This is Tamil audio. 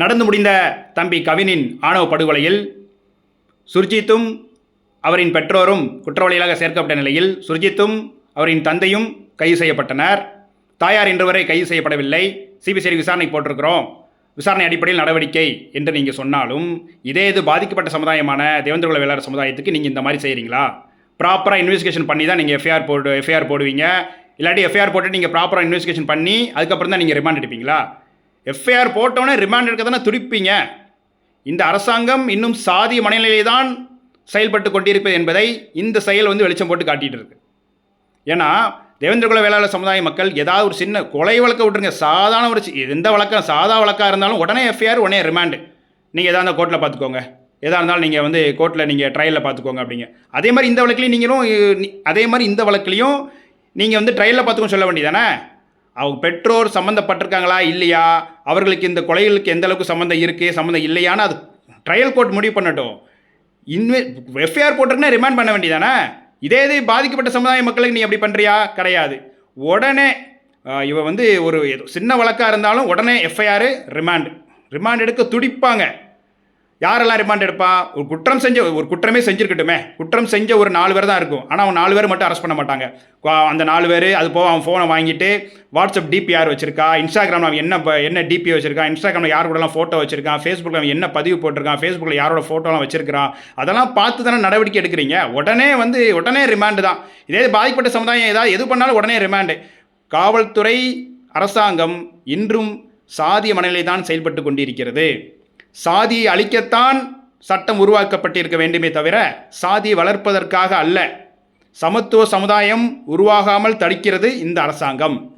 நடந்து முடிந்த தம்பி கவினின் ஆணவ படுகொலையில் சுர்ஜித்தும் அவரின் பெற்றோரும் குற்றவாளிகளாக சேர்க்கப்பட்ட நிலையில் சுர்ஜித்தும் அவரின் தந்தையும் கைது செய்யப்பட்டனர். தாயார் இன்று வரை கைது செய்யப்படவில்லை. சிபிசிஐ விசாரணை போட்டிருக்கிறோம். விசாரணை அடிப்படையில் நடவடிக்கை என்று நீங்கள் சொன்னாலும் இதே இது பாதிக்கப்பட்ட சமுதாயமான தேவேந்திரகுல வேளாளர் சமுதாயத்துக்கு நீங்கள் இந்த மாதிரி செய்கிறீங்களா ப்ராப்பராக இன்வெஸ்டிகேஷன் பண்ணி தான் நீங்கள் எஃப்ஐஆர் போடு எஃப்ஐஆர் போடுவீங்க. இல்லாட்டி எஃப்ஐஆர் போட்டு நீங்கள் ப்ராப்பராக இன்வெஸ்டிகேஷன் பண்ணி அதுக்கப்புறம் தான் நீங்கள் ரிமாண்ட் எடுப்பீங்களா? எஃப்ஐஆர் போட்டோன்னே ரிமாண்ட் எடுக்க தானே துடிப்பீங்க. இந்த அரசாங்கம் இன்னும் சாதி மனநிலையை தான் செயல்பட்டு கொண்டிருப்பது என்பதை இந்த செயல் வந்து வெளிச்சம் போட்டு காட்டிகிட்டு இருக்கு. ஏன்னா தேவேந்திரகுல வேளாளர் சமுதாய மக்கள் ஏதாவது ஒரு சின்ன கொலை வழக்க விட்டுருங்க. சாதாரண ஒரு சி- எந்த வழக்கம் சாதா வழக்காக இருந்தாலும் உடனே எஃப்ஐஆர் உடனே ரிமாண்டு நீங்கள் எதாக இருந்தால் கோர்ட்டில் பார்த்துக்கோங்க எதாக இருந்தாலும் நீங்கள் வந்து கோர்ட்டில் நீங்கள் ட்ரையலில் பார்த்துக்கோங்க அப்படிங்க. அதே மாதிரி இந்த வழக்குலையும் நீங்களும் அதே மாதிரி இந்த வழக்குலையும் நீங்கள் வந்து ட்ரையலில் பார்த்துக்கோன்னு சொல்ல வேண்டியதானே அவங்க பெற்றோர் சம்மந்தப்பட்டிருக்காங்களா? இல்லையா? அவர்களுக்கு இந்த கொலைகளுக்கு எந்த அளவுக்கு சம்மந்தம் இருக்குது சம்மந்தம் இல்லையான்னு அது ட்ரையல் கோர்ட் முடிவு பண்ணட்டும். இன்வே எஃப்ஐஆர் போட்டிருக்குன்னா ரிமாண்ட் பண்ண வேண்டியதானே? இதே இது பாதிக்கப்பட்ட சமுதாய மக்களுக்கு நீ அப்படி பண்ணுறியா கிடையாது. உடனே ஆஹ், இவ வந்து ஒரு சின்ன வழக்காக இருந்தாலும் உடனே எஃப்ஐஆர் ரிமாண்ட் ரிமாண்ட் எடுக்க துடிப்பாங்க. யாரெல்லாம் ரிமாண்ட் எடுப்பா? ஒரு குற்றம் செஞ்ச ஒரு குற்றமே செஞ்சுருக்கட்டுமே. குற்றம் செஞ்ச ஒரு நாலு பேர் தான் இருக்கும். ஆனால் அவன் நாலு பேர் மட்டும் அரெஸ்ட் பண்ண மாட்டாங்க. அந்த நாலு பேர் அது போக அவன் ஃபோனை வாங்கிட்டு வாட்ஸ்அப் டிபி யார் வச்சிருக்கா? இன்ஸ்டாகிராமில் அவன் என்ன என்ன டிபி வச்சிருக்கான் இன்ஸ்டாகிராமில் யார் கூடலாம் ஃபோட்டோ வச்சிருக்கான் ஃபேஸ்புக்கில் அவன் என்ன பதிவு போட்டிருக்கான்? ஃபேஸ்புக்கில் யாரோட ஃபோட்டோலாம் வச்சிருக்கான் அதெல்லாம் பார்த்து தானே நடவடிக்கை எடுக்கிறீங்க. உடனே வந்து உடனே ரிமாண்டு தான். இதே பாதிக்கப்பட்ட சமுதாயம் ஏதாவது எது பண்ணாலும் உடனே ரிமாண்டு காவல்துறை அரசாங்கம் இன்றும் சாதிய மனநிலை தான் செயல்பட்டு கொண்டிருக்கிறது. சாதியை அழிக்கத்தான் சட்டம் உருவாக்கப்பட்டிருக்க வேண்டுமே தவிர சாதியை வளர்ப்பதற்காக அல்ல. சமத்துவ சமுதாயம் உருவாகாமல் தடுக்கிறது இந்த அரசாங்கம்.